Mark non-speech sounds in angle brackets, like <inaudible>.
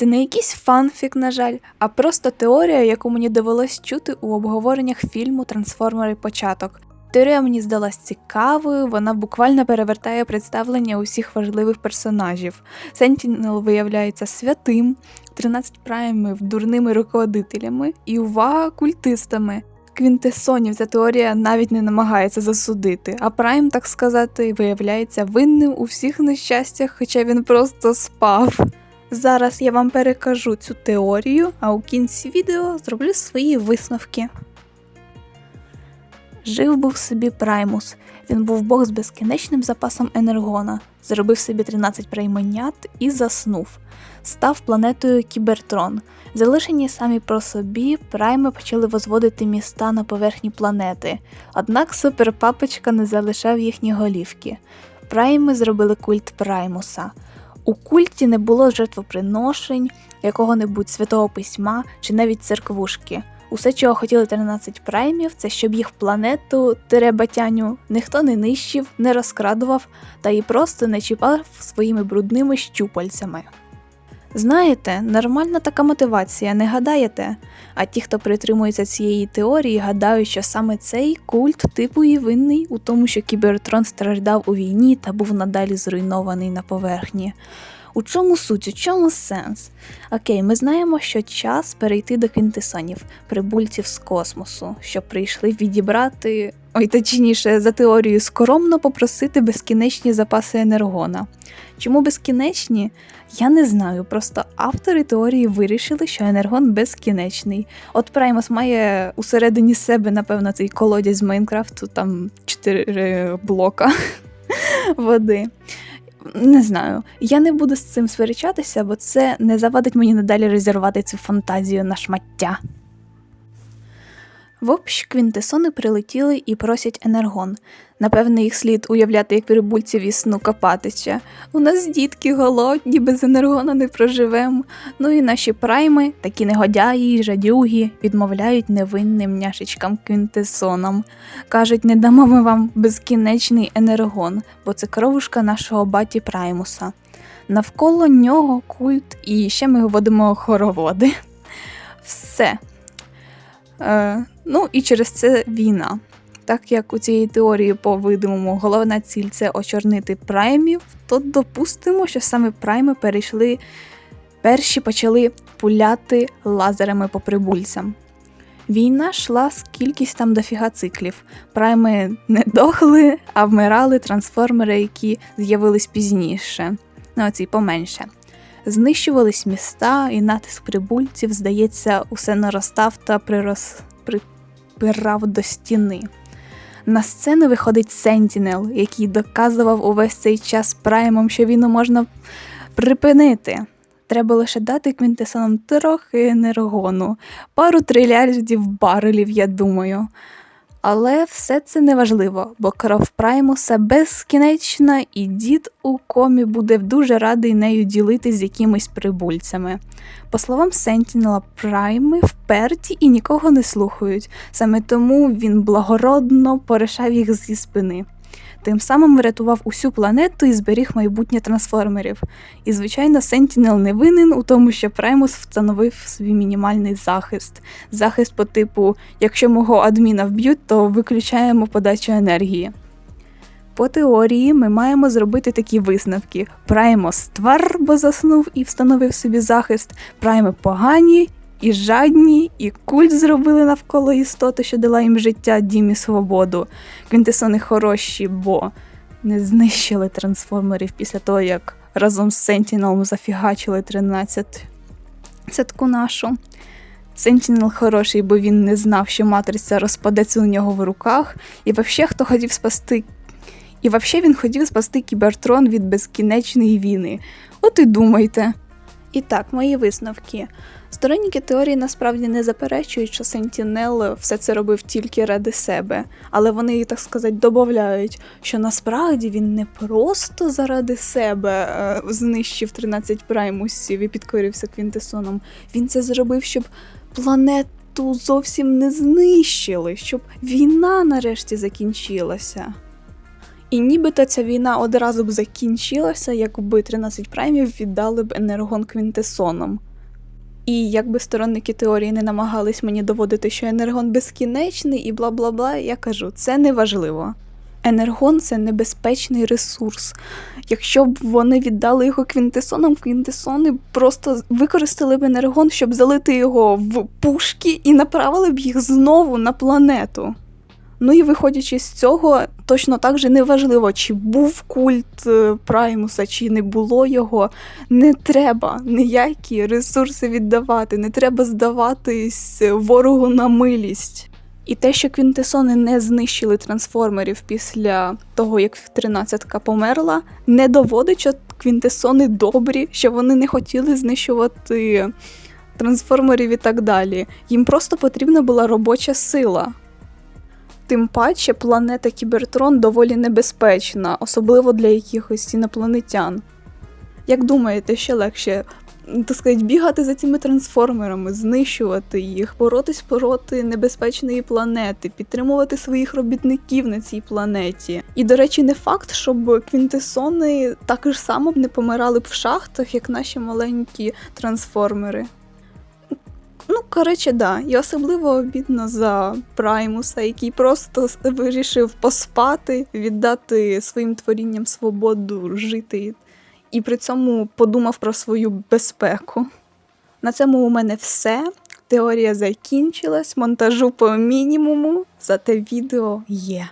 Це не якийсь фанфік, на жаль, а просто теорія, яку мені довелось чути у обговореннях фільму Трансформери Початок. Теорія мені здалась цікавою, вона буквально перевертає представлення усіх важливих персонажів. Сентінел виявляється святим, 13 праймів дурними руководителями і увага культистами. Квінтесонів ця теорія навіть не намагається засудити, а Прайм, так сказати, виявляється винним у всіх нещастях, хоча він просто спав. Зараз я вам перекажу цю теорію, а у кінці відео зроблю свої висновки. Жив був собі Праймус. Він був бог з безкінечним запасом енергона, зробив собі 13 прийменят і заснув. Став планетою Кібертрон. Залишені самі про собі, прайми почали возводити міста на поверхні планети. Однак суперпапочка не залишав їхні голівки. Прайми зробили культ Праймуса. У культі не було жертвоприношень, якого-небудь святого письма чи навіть церквушки. Усе, чого хотіли 13 праймів, це щоб їх планету Теребатяню ніхто не нищив, не розкрадував та й просто не чіпав своїми брудними щупальцями. Знаєте, нормальна така мотивація, не гадаєте? А ті, хто притримується цієї теорії, гадають, що саме цей культ типу і винний у тому, що Кібертрон страждав у війні та був надалі зруйнований на поверхні. У чому суть, у чому сенс? Окей, ми знаємо, що час перейти до квінтесонів, прибульців з космосу, що прийшли відібрати, ой, точніше, за теорією, скоромно попросити безкінечні запаси енергона. Чому безкінечні? Я не знаю. Просто автори теорії вирішили, що енергон безкінечний. От Праймос має усередині себе, напевно, цей колодязь з Майнкрафту, там 4 блока <laughs> води. Не знаю, я не буду з цим сперечатися, бо це не завадить мені надалі розірвати цю фантазію на шмаття. В общ, квінтесони прилетіли і просять енергон. Напевне, їх слід уявляти як прибульців із сну Копатича. У нас дітки голодні, без енергона не проживемо. Ну і наші прайми, такі негодяї й жадюги, відмовляють невинним няшечкам квінтесонам. Кажуть, не дамо ми вам безкінечний енергон, бо це кровушка нашого баті Праймуса. Навколо нього культ, і ще ми водимо хороводи. Все. Е, ну і через це війна. Так як у цієї теорії, по-видимому, головна ціль це очорнити праймів, то допустимо, що саме прайми перейшли, перші почали пуляти лазерами по прибульцям. Війна йшла з кількість там дофіга циклів. Прайми не дохли, а вмирали трансформери, які з'явились пізніше, ну оці поменше. Знищувались міста, і натиск прибульців, здається, усе наростав та прирос... припирав до стіни. На сцену виходить Сентінел, який доказував увесь цей час праймом, що війну можна припинити. Треба лише дати квінтесонам трохи енергону, пару трильярдів барелів, я думаю. Але все це не важливо, бо кров Праймуса безкінечна, і дід у комі буде дуже радий нею ділитись з якимись прибульцями. По словам Сентінела, прайми вперті і нікого не слухають, саме тому він благородно порішав їх зі спини. Тим самим врятував усю планету і зберіг майбутнє трансформерів. І, звичайно, Сентінел не винен у тому, що Праймус встановив свій мінімальний захист. Захист по типу: якщо мого адміна вб'ють, то виключаємо подачу енергії. По теорії ми маємо зробити такі висновки: Праймос твар, бо заснув і встановив собі захист, прайми погані і жадні, і культ зробили навколо істоти, що дала їм життя, дім і свободу. Квінтесони хороші, бо не знищили трансформерів після того, як разом з Сентінелом зафігачили 13 цятку нашу. Сентінел хороший, бо він не знав, що матриця розпадеться у нього в руках, і взагалі хто хотів спасти. І взагалі він хотів спасти Кібертрон від безкінечної війни. От і думайте. І так, мої висновки. Сторонники теорії насправді не заперечують, що Сентінел все це робив тільки ради себе, але вони, так сказати, додають, що насправді він не просто заради себе е, знищив 13 праймусів і підкорився Квінтесоном. Він це зробив, щоб планету зовсім не знищили, щоб війна нарешті закінчилася. І нібито ця війна одразу б закінчилася, якби 13 праймів віддали б енергон Квінтесоном. І якби сторонники теорії не намагались мені доводити, що енергон безкінечний і бла бла бла, я кажу, це не важливо. Енергон це небезпечний ресурс. Якщо б вони віддали його квінтесонам, квінтесони просто використали б енергон, щоб залити його в пушки і направили б їх знову на планету. Ну і виходячи з цього, точно так же неважливо, чи був культ е, Праймуса, чи не було його. Не треба ніякі ресурси віддавати, не треба здаватись ворогу на милість. І те, що квінтесони не знищили трансформерів після того, як тринадцятка померла, не доводить, що квінтесони добрі, що вони не хотіли знищувати трансформерів і так далі. Їм просто потрібна була робоча сила. Тим паче планета Кібертрон доволі небезпечна, особливо для якихось інопланетян. Як думаєте, що легше так сказати, бігати за цими трансформерами, знищувати їх, боротись проти небезпечної планети, підтримувати своїх робітників на цій планеті. І, до речі, не факт, щоб квінтесони так ж само б не помирали б в шахтах, як наші маленькі трансформери. Ну, коротше, да. І особливо обідно за Праймуса, який просто вирішив поспати, віддати своїм творінням свободу жити, і при цьому подумав про свою безпеку. На цьому у мене все. Теорія закінчилась, монтажу по мінімуму, зате відео є.